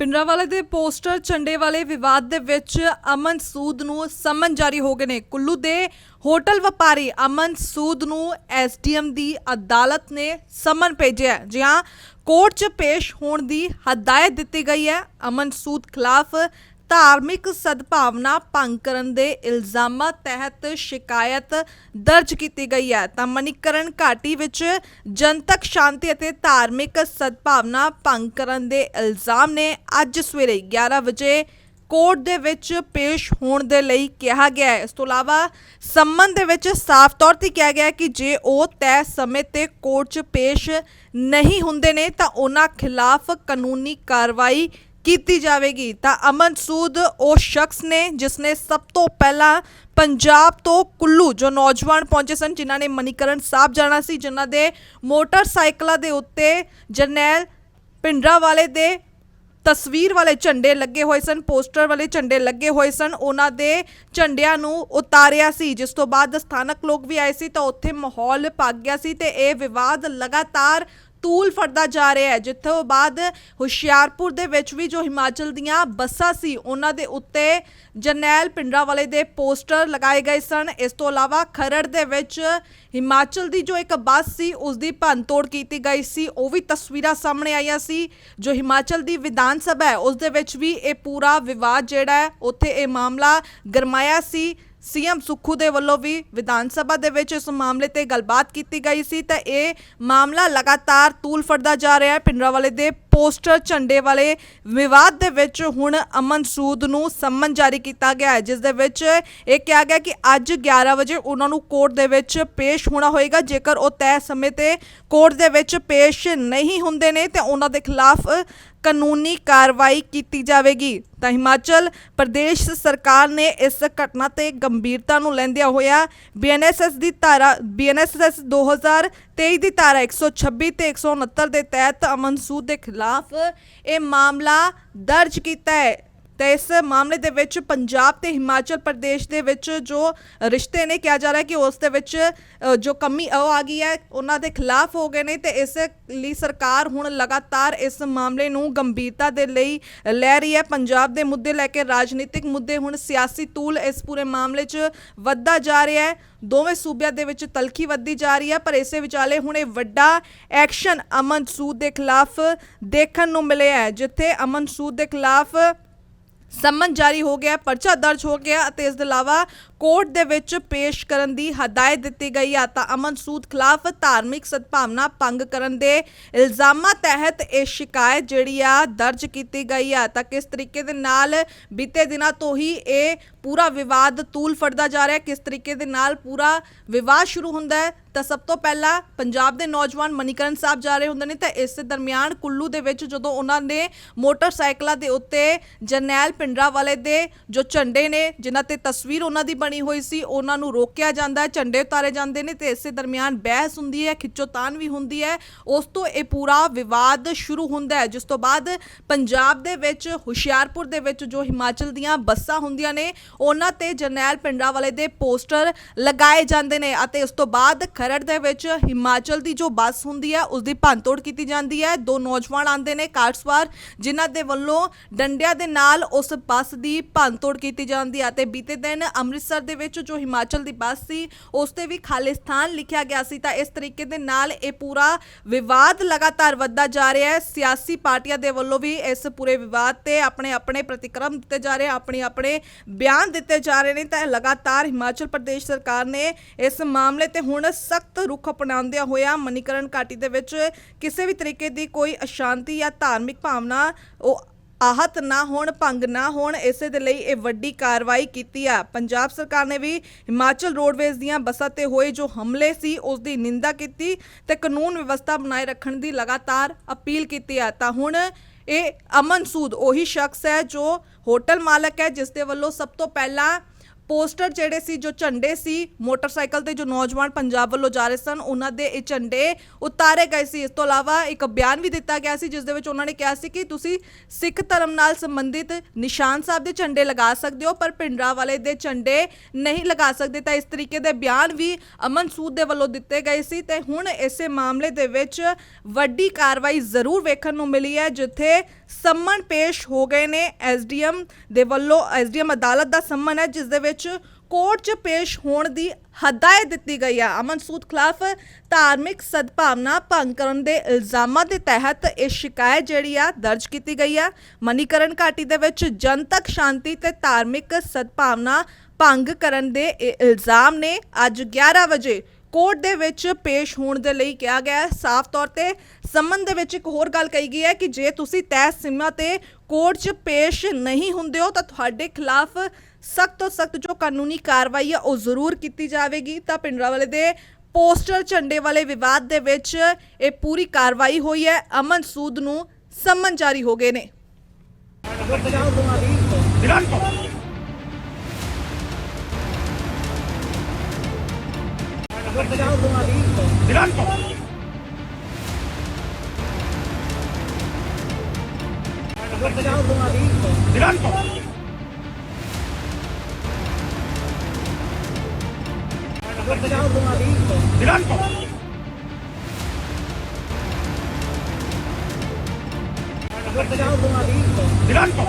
ਪਿੰਡਰਾਵਾਲੇ ਦੇ ਪੋਸਟਰ ਝੰਡੇ ਵਾਲੇ ਵਿਵਾਦ ਦੇ ਵਿੱਚ ਅਮਨ ਸੂਦ ਨੂੰ ਸਮਨ ਜਾਰੀ ਹੋ ਗਏ ਨੇ ਕੁੱਲੂ ਦੇ ਹੋਟਲ ਵਪਾਰੀ ਅਮਨ ਸੂਦ ਨੂੰ ਐਸਡੀਐਮ ਦੀ ਅਦਾਲਤ ਨੇ ਸਮਨ ਭੇਜਿਆ ਹੈ। ਜੀ ਹਾਂ ਕੋਰਟ 'ਚ ਪੇਸ਼ ਹੋਣ ਦੀ ਹਦਾਇਤ ਦਿੱਤੀ ਗਈ ਹੈ ਅਮਨ ਸੂਦ ਖਿਲਾਫ ਧਾਰਮਿਕ ਸਦਭਾਵਨਾ ਭੰਗ ਕਰਨ ਦੇ ਇਲਜ਼ਾਮਾਂ ਤਹਿਤ ਸ਼ਿਕਾਇਤ ਦਰਜ ਕੀਤੀ ਗਈ ਹੈ। ਤਾਂ ਮਨੀਕਰਨ ਘਾਟੀ ਵਿੱਚ ਜਨਤਕ ਸ਼ਾਂਤੀ ਅਤੇ ਧਾਰਮਿਕ ਸਦਭਾਵਨਾ ਭੰਗ ਕਰਨ ਦੇ ਇਲਜ਼ਾਮ ਨੇ ਅੱਜ ਸਵੇਰੇ 11 ਵਜੇ ਕੋਰਟ ਦੇ ਵਿੱਚ ਪੇਸ਼ ਹੋਣ ਦੇ ਲਈ ਕਿਹਾ ਗਿਆ ਹੈ। ਇਸ ਤੋਂ ਇਲਾਵਾ ਸੰਬੰਧ ਦੇ ਵਿੱਚ ਸਾਫ਼ ਤੌਰ ਤੇ ਕਿਹਾ ਗਿਆ ਹੈ ਕਿ ਜੇ ਉਹ ਤੈਅ ਸਮੇਂ ਤੇ ਕੋਰਟ 'ਚ ਪੇਸ਼ ਨਹੀਂ ਹੁੰਦੇ ਨੇ ਤਾਂ ਉਹਨਾਂ ਖਿਲਾਫ ਕਾਨੂੰਨੀ ਕਾਰਵਾਈ ਕੀਤੀ ਜਾਵੇਗੀ, ਤਾਂ ਅਮਨ ਸੂਦ ਉਹ ਸ਼ਖਸ ਨੇ ਜਿਸ ਨੇ ਸਭ ਤੋਂ ਪਹਿਲਾਂ ਪੰਜਾਬ ਤੋਂ ਕੁੱਲੂ, ਜੋ ਨੌਜਵਾਨ ਪਹੁੰਚੇ ਸਨ, ਜਿਨ੍ਹਾਂ ਨੇ ਮਨੀਕਰਨ ਸਾਹਿਬ ਜਾਣਾ ਸੀ, ਜਿਨ੍ਹਾਂ ਦੇ ਮੋਟਰਸਾਈਕਲਾਂ ਦੇ ਉੱਤੇ ਜਰਨੈਲ ਪਿੰਡਰਾ ਵਾਲੇ ਦੇ ਤਸਵੀਰ ਵਾਲੇ ਝੰਡੇ ਲੱਗੇ ਹੋਏ ਸਨ, ਪੋਸਟਰ ਵਾਲੇ ਝੰਡੇ ਲੱਗੇ ਹੋਏ ਸਨ, ਉਹਨਾਂ ਦੇ ਝੰਡਿਆਂ ਨੂੰ ਉਤਾਰਿਆ ਸੀ, ਜਿਸ ਤੋਂ ਬਾਅਦ ਸਥਾਨਕ ਲੋਕ ਵੀ ਆਏ ਸੀ, ਤਾਂ ਉੱਥੇ ਮਾਹੌਲ ਪੱਕ ਗਿਆ ਸੀ ਤੇ ਇਹ ਵਿਵਾਦ ਲਗਾਤਾਰ ਤੂਲ ਫੜਦਾ ਜਾ ਰਿਹਾ ਹੈ, ਜਿੱਥੋਂ ਬਾਅਦ ਹੁਸ਼ਿਆਰਪੁਰ ਦੇ ਵਿੱਚ ਵੀ ਜੋ ਹਿਮਾਚਲ ਦੀਆਂ ਬੱਸਾਂ ਸੀ, ਉਹਨਾਂ ਦੇ ਉੱਤੇ ਜਰਨੈਲ ਪਿੰਡਰਾ ਵਾਲੇ ਦੇ ਪੋਸਟਰ ਲਗਾਏ ਗਏ ਸਨ। ਇਸ ਤੋਂ ਇਲਾਵਾ ਖਰੜ ਦੇ ਵਿੱਚ ਹਿਮਾਚਲ ਦੀ ਜੋ ਇੱਕ ਬੱਸ ਸੀ, ਉਸ ਦੀ ਭੰਨਤੋੜ ਕੀਤੀ ਗਈ ਸੀ। ਉਹ ਵੀ ਤਸਵੀਰਾਂ ਸਾਹਮਣੇ ਆਈਆਂ ਸੀ, ਜੋ ਹਿਮਾਚਲ ਦੀ ਵਿਧਾਨ ਸਭਾ ਹੈ, ਉਸ ਦੇ ਵਿੱਚ ਵੀ ਇਹ ਪੂਰਾ ਵਿਵਾਦ ਜਿਹੜਾ ਹੈ, ਉੱਥੇ ਇਹ ਮਾਮਲਾ ਗਰਮਾਇਆ ਸੀ। ਸੀਐਮ ਸੁੱਖੂ ਦੇ ਵੱਲੋਂ ਵੀ ਵਿਧਾਨ ਸਭਾ ਦੇ ਵਿੱਚ ਇਸ ਮਾਮਲੇ ਤੇ ਗੱਲਬਾਤ ਕੀਤੀ ਗਈ ਸੀ ਤਾਂ ਇਹ ਮਾਮਲਾ ਲਗਾਤਾਰ ਤੂਲ ਫੜਦਾ ਜਾ ਰਿਹਾ ਹੈ। ਪਿੰਡਰਾਵਾਲੇ ਦੇ ਪੋਸਟਰ ਝੰਡੇ ਵਾਲੇ ਵਿਵਾਦ ਦੇ ਵਿੱਚ ਹੁਣ ਅਮਨ ਸੂਦ ਨੂੰ ਸੰਮਨ ਜਾਰੀ ਕੀਤਾ ਗਿਆ ਹੈ, ਜਿਸ ਦੇ ਵਿੱਚ ਇਹ ਕਿਹਾ ਗਿਆ ਕਿ ਅੱਜ 11 ਵਜੇ ਉਹਨਾਂ ਨੂੰ ਕੋਰਟ ਦੇ ਵਿੱਚ ਪੇਸ਼ ਹੋਣਾ ਹੋਏਗਾ। ਜੇਕਰ ਉਹ ਤੈਅ ਸਮੇਂ ਤੇ ਕੋਰਟ ਦੇ ਵਿੱਚ ਪੇਸ਼ ਨਹੀਂ ਹੁੰਦੇ ਨੇ, ਤੇ ਉਹਨਾਂ ਦੇ ਖਿਲਾਫ ਕਾਨੂੰਨੀ ਕਾਰਵਾਈ ਕੀਤੀ ਜਾਵੇਗੀ। ਤਾਂ ਹਿਮਾਚਲ ਪ੍ਰਦੇਸ਼ ਸਰਕਾਰ ਨੇ ਇਸ ਘਟਨਾ ਤੇ ਗੰਭੀਰਤਾ ਨੂੰ ਲੈਂਦਿਆਂ ਹੋਇਆ ਬੀਐਨਐਸਐਸ ਦੀ ਧਾਰਾ, ਬੀਐਨਐਸਐਸ 2023 ਦੀ ਧਾਰਾ 126 ਤੇ 169 ਦੇ ਤਹਿਤ ਅਮਨ ਸੂਦ ਦੇ ਖਿਲਾਫ ਇਹ ਮਾਮਲਾ ਦਰਜ ਕੀਤਾ ਹੈ। ਤੇ ਇਸ ਮਾਮਲੇ ਦੇ ਵਿੱਚ ਪੰਜਾਬ ਤੇ ਹਿਮਾਚਲ ਪ੍ਰਦੇਸ਼ ਦੇ ਵਿੱਚ ਜੋ ਰਿਸ਼ਤੇ ਨੇ, ਕਿਹਾ ਜਾ ਰਿਹਾ ਕਿ ਉਸ ਦੇ ਵਿੱਚ ਜੋ ਕਮੀ ਉਹ ਆ ਗਈ ਹੈ, ਉਹਨਾਂ ਦੇ ਖਿਲਾਫ ਹੋ ਗਏ ਨੇ ਤੇ ਇਸ ਲਈ ਸਰਕਾਰ ਹੁਣ ਲਗਾਤਾਰ ਇਸ ਮਾਮਲੇ ਨੂੰ ਗੰਭੀਰਤਾ ਦੇ ਲਈ ਲੈ ਰਹੀ ਹੈ। ਪੰਜਾਬ ਦੇ ਮੁੱਦੇ ਲੈ ਕੇ ਰਾਜਨੀਤਿਕ ਮੁੱਦੇ ਹੁਣ ਸਿਆਸੀ ਤੂਲ ਇਸ ਪੂਰੇ ਮਾਮਲੇ 'ਚ ਵੱਧਦਾ ਜਾ ਰਿਹਾ ਹੈ। ਦੋਵੇਂ ਸੂਬਿਆਂ ਦੇ ਵਿੱਚ ਤਲਖੀ ਵੱਧਦੀ ਜਾ ਰਹੀ ਹੈ, ਪਰ ਇਸੇ ਵਿਚਾਲੇ ਹੁਣ ਇਹ ਵੱਡਾ ਐਕਸ਼ਨ ਅਮਨ ਸੂਦ ਦੇ ਖਿਲਾਫ ਦੇਖਣ ਨੂੰ ਮਿਲਿਆ ਹੈ, ਜਿੱਥੇ ਅਮਨ ਸੂਦ ਦੇ ਖਿਲਾਫ ਸੰਮਨ ਜਾਰੀ ਹੋ ਗਿਆ, ਪਰਚਾ ਦਰਜ ਹੋ ਗਿਆ ਅਤੇ ਇਸ ਦੇ ਇਲਾਵਾ ਕੋਰਟ ਦੇ ਵਿੱਚ ਪੇਸ਼ ਕਰਨ ਦੀ ਹਦਾਇਤ ਦਿੱਤੀ ਗਈ ਆ। ਤਾਂ ਅਮਨ ਸੂਦ ਖਿਲਾਫ ਧਾਰਮਿਕ ਸਦਭਾਵਨਾ ਭੰਗ ਕਰਨ ਦੇ ਇਲਜ਼ਾਮਾਂ ਤਹਿਤ ਇਹ ਸ਼ਿਕਾਇਤ ਜਿਹੜੀ ਆ ਦਰਜ ਕੀਤੀ ਗਈ ਆ। ਤਾਂ ਕਿਸ ਤਰੀਕੇ ਦੇ ਨਾਲ ਬੀਤੇ ਦਿਨਾਂ ਤੋਂ ਹੀ ਇਹ ਪੂਰਾ ਵਿਵਾਦ ਤੂਲ ਫੜਦਾ ਜਾ ਰਿਹਾ, ਕਿਸ ਤਰੀਕੇ ਦੇ ਨਾਲ ਪੂਰਾ ਵਿਵਾਦ ਸ਼ੁਰੂ ਹੁੰਦਾ ਹੈ ਤਾਂ ਸਭ ਤੋਂ ਪਹਿਲਾਂ ਪੰਜਾਬ ਦੇ ਨੌਜਵਾਨ ਮਨੀਕਰਨ ਸਾਹਿਬ ਜਾ ਰਹੇ ਹੁੰਦੇ ਨੇ ਤਾਂ ਇਸ ਦਰਮਿਆਨ ਕੁੱਲੂ ਦੇ ਵਿੱਚ ਜਦੋਂ ਉਹਨਾਂ ਨੇ ਮੋਟਰਸਾਈਕਲਾਂ ਦੇ ਉੱਤੇ ਜਰਨੈਲ ਪਿੰਡਰਾ ਵਾਲੇ ਦੇ ਜੋ ਝੰਡੇ ਨੇ, ਜਿਨ੍ਹਾਂ ਤੇ ਤਸਵੀਰ ਉਹਨਾਂ ਦੀ ਬਣੀ ਹੋਈ ਸੀ, ਉਹਨਾਂ ਨੂੰ ਰੋਕਿਆ ਜਾਂਦਾ ਹੈ, ਝੰਡੇ ਉਤਾਰੇ ਜਾਂਦੇ ਨੇ ਤੇ ਇਸੇ ਦਰਮਿਆਨ ਬਹਿਸ ਹੁੰਦੀ ਹੈ ਖਿੱਚੋਤਾਨ ਵੀ ਹੁੰਦੀ ਹੈ। ਉਸ ਤੋਂ ਇਹ ਪੂਰਾ ਵਿਵਾਦ ਸ਼ੁਰੂ ਹੁੰਦਾ ਹੈ, ਜਿਸ ਤੋਂ ਬਾਅਦ ਪੰਜਾਬ ਦੇ ਵਿੱਚ, ਹੁਸ਼ਿਆਰਪੁਰ ਦੇ ਵਿੱਚ ਜੋ ਹਿਮਾਚਲ ਦੀਆਂ ਬੱਸਾਂ ਹੁੰਦੀਆਂ ਨੇ, ਉਹਨਾਂ ਤੇ ਜਰਨੈਲ ਪਿੰਡਰਾ ਵਾਲੇ ਦੇ ਪੋਸਟਰ ਲਗਾਏ ਜਾਂਦੇ ਨੇ ਅਤੇ ਉਸ ਤੋਂ ਬਾਅਦ ਖਰੜ ਦੇ ਵਿੱਚ ਹਿਮਾਚਲ ਦੀ ਜੋ ਬੱਸ ਹੁੰਦੀ ਹੈ ਉਸ ਦੀ ਭੰਨਤੋੜ ਕੀਤੀ ਜਾਂਦੀ ਹੈ। ਦੋ ਨੌਜਵਾਨ ਆਂਦੇ ਨੇ ਕਾਰ ਸਵਾਰ, ਜਿਨ੍ਹਾਂ ਦੇ ਵੱਲੋਂ ਡੰਡਿਆਂ ਦੇ ਨਾਲ ਉਸ ਬੱਸ ਦੀ ਭੰਨਤੋੜ ਕੀਤੀ ਜਾਂਦੀ ਹੈ ਤੇ ਬੀਤੇ ਦਿਨ ਅੰਮ੍ਰਿਤਸਰ ਦੇ ਵਿੱਚ ਜੋ ਹਿਮਾਚਲ ਦੀ ਬੱਸ ਸੀ, ਉਸ ਤੇ ਵੀ ਖਾਲਿਸਤਾਨ ਲਿਖਿਆ ਗਿਆ ਸੀ। ਤਾਂ ਇਸ ਤਰੀਕੇ ਦੇ ਨਾਲ ਇਹ ਪੂਰਾ ਵਿਵਾਦ ਲਗਾਤਾਰ ਵੱਧਦਾ ਜਾ ਰਿਹਾ ਹੈ। ਸਿਆਸੀ ਪਾਰਟੀਆਂ ਦੇ ਵੱਲੋਂ ਵੀ ਇਸ ਪੂਰੇ ਵਿਵਾਦ ਤੇ ਆਪਣੇ ਆਪਣੇ ਪ੍ਰਤੀਕਰਮ ਦਿੱਤੇ ਜਾ ਰਹੇ ਆਪਣੇ ਆਪਣੇ ਬਿਆਨ ਦਿੱਤੇ ਜਾ ਰਹੇ ਨੇ। ਤਾਂ ਲਗਾਤਾਰ ਹਿਮਾਚਲ ਪ੍ਰਦੇਸ਼ ਸਰਕਾਰ ਨੇ ਇਸ ਮਾਮਲੇ ਤੇ ਹੁਣ ਸਖਤ ਰੁਖ ਅਪਣਾਉਂਦਿਆਂ ਹੋਇਆ ਮਨੀਕਰਨ ਘਾਟੀ ਦੇ ਵਿੱਚ ਕਿਸੇ ਵੀ ਤਰੀਕੇ ਦੀ ਕੋਈ ਅਸ਼ਾਂਤੀ ਜਾਂ ਧਾਰਮਿਕ ਭਾਵਨਾ ਉਹ ਆਹਤ ਨਾ ਹੋਣ, ਭੰਗ ਨਾ ਹੋਣ, ਇਸੇ ਦੇ ਲਈ ਇਹ ਵੱਡੀ ਕਾਰਵਾਈ ਕੀਤੀ ਆ। ਪੰਜਾਬ ਸਰਕਾਰ ਨੇ ਵੀ ਹਿਮਾਚਲ ਰੋਡਵੇਜ਼ ਦੀਆਂ ਬੱਸਾਂ ਤੇ ਹੋਏ ਜੋ ਹਮਲੇ ਸੀ, ਉਸ ਦੀ ਨਿੰਦਾ ਕੀਤੀ ਤੇ ਕਾਨੂੰਨ ਵਿਵਸਥਾ ਬਣਾਏ ਰੱਖਣ ਦੀ ਲਗਾਤਾਰ ਅਪੀਲ ਕੀਤੀ ਆ। ਤਾਂ ਹੁਣ ਇਹ ਅਮਨ ਸੂਦ ਉਹੀ ਸ਼ਖਸ ਹੈ ਜੋ ਹੋਟਲ ਮਾਲਕ ਹੈ, ਜਿਸ ਦੇ ਵੱਲੋਂ ਸਭ ਤੋਂ ਪਹਿਲਾਂ ਪੋਸਟਰ ਜਿਹੜੇ ਸੀ, ਜੋ ਝੰਡੇ ਸੀ, ਮੋਟਰਸਾਈਕਲ ਤੇ ਜੋ ਨੌਜਵਾਨ ਪੰਜਾਬ ਵੱਲੋਂ ਜਾ ਰਹੇ ਸਨ, ਉਹਨਾਂ ਦੇ ਇਹ ਝੰਡੇ ਉਤਾਰੇ ਗਏ ਸੀ। ਇਸ ਤੋਂ ਇਲਾਵਾ ਇੱਕ ਬਿਆਨ ਵੀ ਦਿੱਤਾ ਗਿਆ ਸੀ, ਜਿਸ ਦੇ ਵਿੱਚ ਉਹਨਾਂ ਨੇ ਕਿਹਾ ਸੀ ਕਿ ਤੁਸੀਂ ਸਿੱਖ ਧਰਮ ਨਾਲ ਸੰਬੰਧਿਤ ਨਿਸ਼ਾਨ ਸਾਹਿਬ ਦੇ ਝੰਡੇ ਲਗਾ ਸਕਦੇ ਹੋ, ਪਰ ਪਿੰਡਰਾ ਵਾਲੇ ਦੇ ਝੰਡੇ ਨਹੀਂ ਲਗਾ ਸਕਦੇ। ਤਾਂ ਇਸ ਤਰੀਕੇ ਦੇ ਬਿਆਨ ਵੀ ਅਮਨ ਸੂਦ ਦੇ ਵੱਲੋਂ ਦਿੱਤੇ ਗਏ ਸੀ ਤੇ ਹੁਣ ਇਸੇ ਮਾਮਲੇ ਦੇ ਵਿੱਚ ਵੱਡੀ ਕਾਰਵਾਈ ਜ਼ਰੂਰ ਵੇਖਣ ਨੂੰ ਮਿਲੀ ਹੈ, ਜਿੱਥੇ ਸੰਮਨ ਪੇਸ਼ ਹੋ ਗਏ ਨੇ। ਐਸਡੀਐਮ ਦੇ ਵੱਲੋਂ ਐਸਡੀਐਮ ਅਦਾਲਤ ਦਾ ਸੰਮਨ ਹੈ, ਜਿਸ ਦੇ ਵਿੱਚ ਕੋਰਟ 'ਚ ਪੇਸ਼ ਹੋਣ ਦੀ ਹਦਾਇਤ ਦਿੱਤੀ ਗਈ ਹੈ। ਅਮਨ ਸੂਦ ਖਿਲਾਫ ਧਾਰਮਿਕ ਸਦਭਾਵਨਾ ਭੰਗ ਕਰਨ ਦੇ ਇਲਜ਼ਾਮਾਂ ਦੇ ਤਹਿਤ ਇਹ ਸ਼ਿਕਾਇਤ ਜਿਹੜੀ ਆ ਦਰਜ ਕੀਤੀ ਗਈ ਆ। ਮਨੀਕਰਨ ਘਾਟੀ ਦੇ ਵਿੱਚ ਜਨਤਕ ਸ਼ਾਂਤੀ ਤੇ ਧਾਰਮਿਕ ਸਦਭਾਵਨਾ ਭੰਗ ਕਰਨ ਦੇ ਇਹ ਇਲਜ਼ਾਮ ਨੇ। ਅੱਜ 11 ਵਜੇ ਕੋਰਟ ਦੇ ਵਿੱਚ ਪੇਸ਼ ਹੋਣ ਦੇ ਲਈ ਕਿਹਾ ਗਿਆ ਹੈ। ਸਾਫ਼ ਤੌਰ ਤੇ ਸੰਮਨ ਦੇ ਵਿੱਚ ਇੱਕ ਹੋਰ ਗੱਲ ਕਹੀ ਗਈ ਹੈ ਕਿ ਜੇ ਤੁਸੀਂ ਤੈਅ ਸੀਮਾ ਤੇ ਕੋਰਟ 'ਚ ਪੇਸ਼ ਨਹੀਂ ਹੁੰਦੇ ਹੋ ਤਾਂ ਤੁਹਾਡੇ ਖਿਲਾਫ ਸਖਤ ਤੋਂ ਸਖਤ ਜੋ ਕਾਨੂੰਨੀ ਕਾਰਵਾਈ ਹੈ ਉਹ ਜ਼ਰੂਰ ਕੀਤੀ ਜਾਵੇਗੀ। ਤਾਂ ਪਿੰਡਰਾਵਾਲੇ ਦੇ ਪੋਸਟਰ ਝੰਡੇ ਵਾਲੇ ਵਿਵਾਦ ਦੇ ਵਿੱਚ ਇਹ ਪੂਰੀ ਕਾਰਵਾਈ ਹੋਈ ਹੈ। ਅਮਨ ਸੂਦ ਨੂੰ ਸੰਮਨ ਜਾਰੀ ਹੋ ਗਏ ਨੇ। Dilan po! Dilan po! Dilan po! Dilan po! Dilan po!